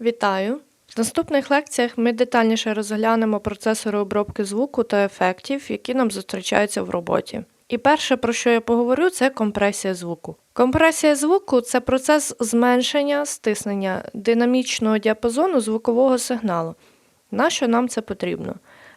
Вітаю! В наступних лекціях ми детальніше розглянемо процесори обробки звуку та ефектів, які нам зустрічаються в роботі. І перше, про що я поговорю, це компресія звуку. Компресія звуку це процес зменшення стиснення динамічного діапазону звукового сигналу. Нащо нам це потрібно?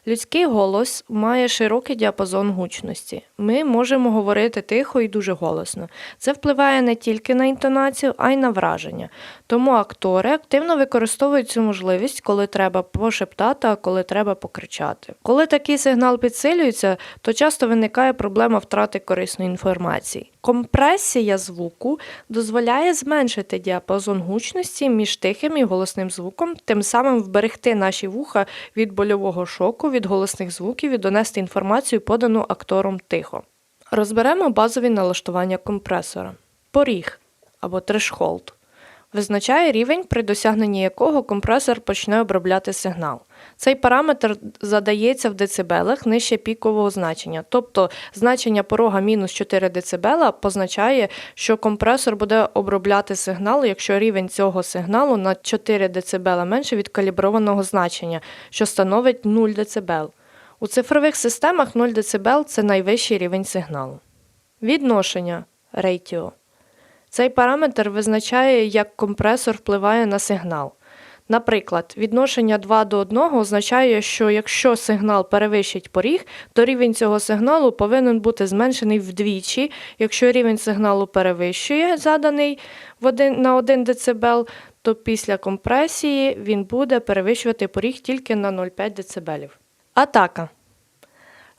Людський голос має широкий діапазон гучності. Ми можемо говорити тихо і дуже голосно. Це впливає не тільки на інтонацію, а й на враження. Тому актори активно використовують цю можливість, коли треба пошептати, а коли треба покричати. Коли такий сигнал підсилюється, то часто виникає проблема втрати корисної інформації. Компресія звуку дозволяє зменшити діапазон гучності між тихим і голосним звуком, тим самим вберегти наші вуха від больового шоку, від голосних звуків і донести інформацію, подану актором тихо. Розберемо базові налаштування компресора. Поріг або трешхолд визначає рівень, при досягненні якого компресор почне обробляти сигнал. Цей параметр задається в децибелах нижче пікового значення, тобто значення порога мінус 4 дБ позначає, що компресор буде обробляти сигнал, якщо рівень цього сигналу на 4 дБ менше від каліброваного значення, що становить 0 дБ. У цифрових системах 0 дБ – це найвищий рівень сигналу. Відношення рейтіо. Цей параметр визначає, як компресор впливає на сигнал. Наприклад, відношення 2 до 1 означає, що якщо сигнал перевищить поріг, то рівень цього сигналу повинен бути зменшений вдвічі. Якщо рівень сигналу перевищує заданий на 1 дБ, то після компресії він буде перевищувати поріг тільки на 0,5 дБ. Атака.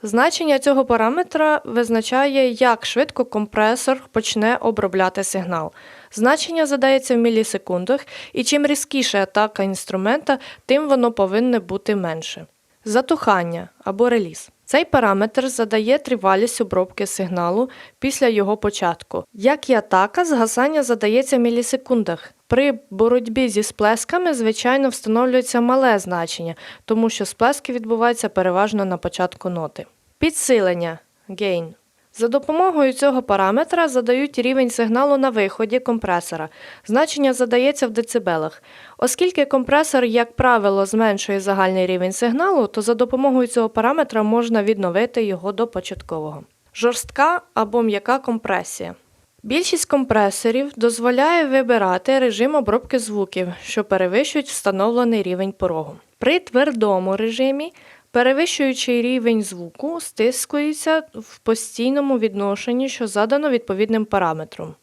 Значення цього параметра визначає, як швидко компресор почне обробляти сигнал. Значення задається в мілісекундах, і чим різкіша атака інструмента, тим воно повинне бути менше. Затухання або реліз. Цей параметр задає тривалість обробки сигналу після його початку. Як і атака, згасання задається в мілісекундах. При боротьбі зі сплесками, звичайно, встановлюється мале значення, тому що сплески відбуваються переважно на початку ноти. Підсилення gain. За допомогою цього параметра задають рівень сигналу на виході компресора. Значення задається в децибелах. Оскільки компресор, як правило, зменшує загальний рівень сигналу, то за допомогою цього параметра можна відновити його до початкового. Жорстка або м'яка компресія. Більшість компресорів дозволяє вибирати режим обробки звуків, що перевищують встановлений рівень порогу. При твердому режимі перевищуючий рівень звуку стискується в постійному відношенні, що задано відповідним параметром.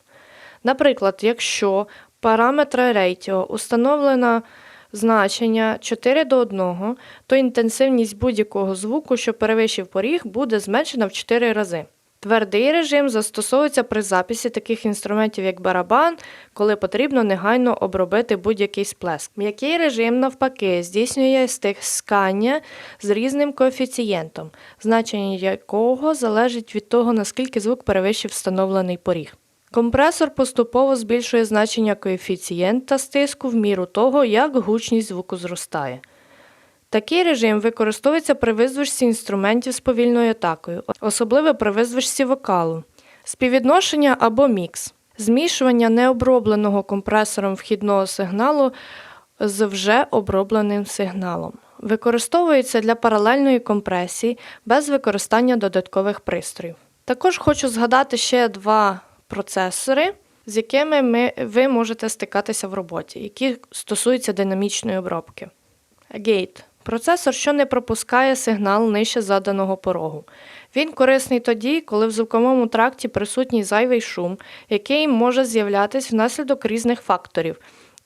Наприклад, якщо параметра рейтіо установлено значення 4 до 1, то інтенсивність будь-якого звуку, що перевищив поріг, буде зменшена в 4 рази. Твердий режим застосовується при записі таких інструментів, як барабан, коли потрібно негайно обробити будь-який сплеск. М'який режим, навпаки, здійснює стискання з різним коефіцієнтом, значення якого залежить від того, наскільки звук перевищив встановлений поріг. Компресор поступово збільшує значення коефіцієнта стиску в міру того, як гучність звуку зростає. Такий режим використовується при визвичці інструментів з повільною атакою, особливо при визвичці вокалу, співвідношення або мікс, змішування необробленого компресором вхідного сигналу з вже обробленим сигналом. Використовується для паралельної компресії без використання додаткових пристроїв. Також хочу згадати ще два процесори, з якими ми, ви можете стикатися в роботі, які стосуються динамічної обробки. Gate процесор, що не пропускає сигнал нижче заданого порогу. Він корисний тоді, коли в звуковому тракті присутній зайвий шум, який може з'являтися внаслідок різних факторів,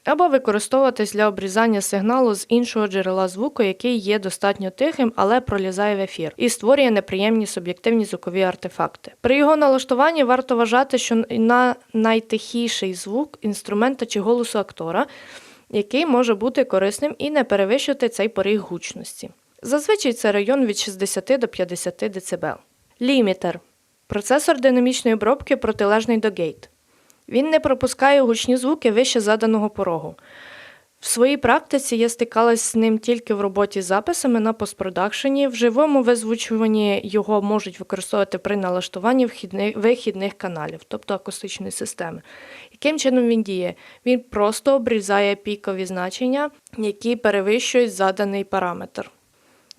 або використовуватись для обрізання сигналу з іншого джерела звуку, який є достатньо тихим, але пролізає в ефір, і створює неприємні суб'єктивні звукові артефакти. При його налаштуванні варто вважати, що на найтихіший звук інструмента чи голосу актора який може бути корисним і не перевищувати цей поріг гучності. Зазвичай це район від 60 до 50 дБ. Лімітер процесор динамічної обробки протилежний до гейт. Він не пропускає гучні звуки вище заданого порогу. В своїй практиці я стикалась з ним тільки в роботі з записами на постпродакшені. В живому визвучуванні його можуть використовувати при налаштуванні вихідних каналів, тобто акустичної системи. Яким чином він діє? Він просто обрізає пікові значення, які перевищують заданий параметр.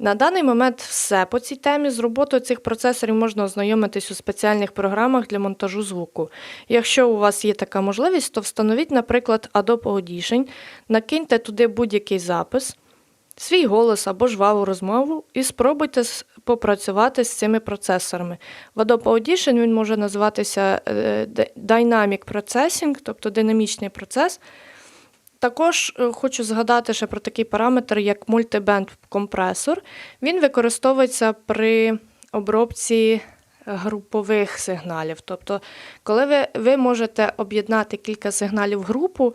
На даний момент все по цій темі. З роботою цих процесорів можна ознайомитись у спеціальних програмах для монтажу звуку. Якщо у вас є така можливість, то встановіть, наприклад, Adobe Audition, накиньте туди будь-який запис, свій голос або жваву розмову і спробуйте попрацювати з цими процесорами. В Adobe Audition він може називатися е, Dynamic Processing, тобто динамічний процес. Також е, хочу згадати ще про такий параметр, як мультибенд компресор. Він використовується при обробці групових сигналів. Тобто, коли ви, ви можете об'єднати кілька сигналів в групу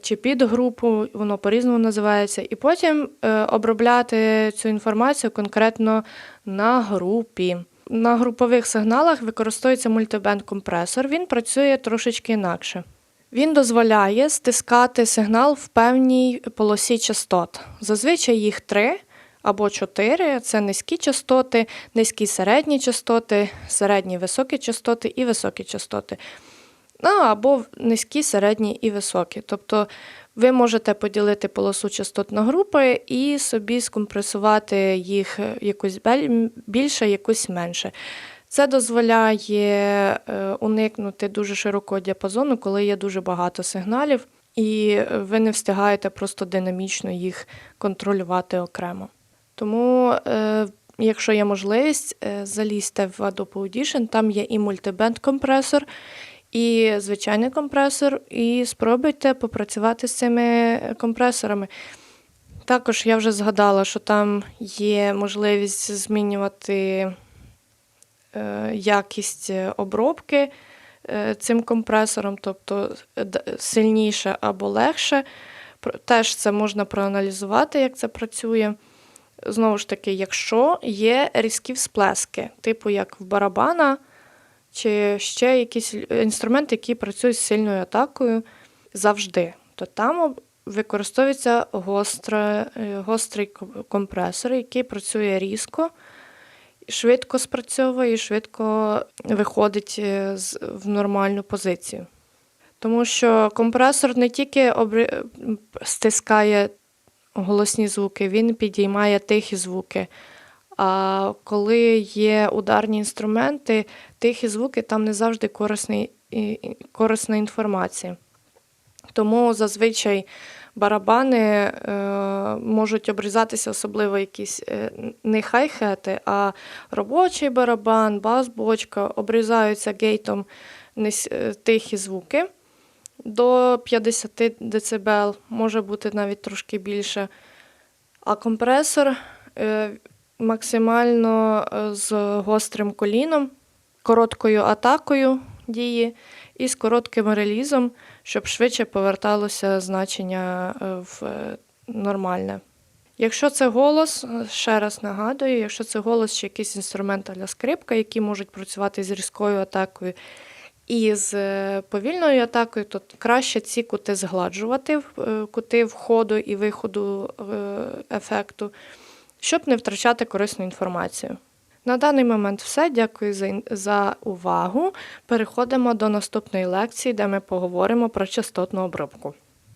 чи підгрупу, воно по-різному називається, і потім е, обробляти цю інформацію конкретно на групі. На групових сигналах використовується мультибенд компресор. Він працює трошечки інакше. Він дозволяє стискати сигнал в певній полосі частот. Зазвичай їх три або чотири. Це низькі частоти, низькі середні частоти, середні високі частоти і високі частоти. Ну, або низькі, середні і високі. Тобто ви можете поділити полосу частот на групи і собі скомпресувати їх якусь більше, якусь менше. Це дозволяє е, уникнути дуже широкого діапазону, коли є дуже багато сигналів, і ви не встигаєте просто динамічно їх контролювати окремо. Тому, е, якщо є можливість, е, залізьте в Adobe Audition, там є і мультибенд компресор, і звичайний компресор, і спробуйте попрацювати з цими компресорами. Також я вже згадала, що там є можливість змінювати якість е, обробки е, цим компресором, тобто е, сильніше або легше. Теж це можна проаналізувати, як це працює. Знову ж таки, якщо є різкі всплески, типу як в барабана, чи ще якісь інструменти, які працюють з сильною атакою завжди, то там використовується гостра, гострий компресор, який працює різко, швидко спрацьовує і швидко виходить е, в нормальну позицію. Тому що компресор не тільки обри... стискає голосні звуки, він підіймає тихі звуки. А коли є ударні інструменти, тихі звуки там не завжди корисний, корисна інформація. Тому зазвичай барабани е, можуть обрізатися, особливо якісь е, не хай-хети, а робочий барабан, бас-бочка обрізаються гейтом е, тихі звуки до 50 дБ, може бути навіть трошки більше. А компресор максимально з гострим коліном, короткою атакою діє і з коротким релізом, щоб швидше поверталося значення е, в е, нормальне. Якщо це голос, е, ще раз нагадую, якщо це голос чи якийсь інструмент для скрипка, які можуть працювати з різкою атакою і з повільною атакою, то краще ці кути згладжувати, кути входу і виходу ефекту, щоб не втрачати корисну інформацію. На даний момент все. Дякую за, увагу. Переходимо до наступної лекції, де ми поговоримо про частотну обробку.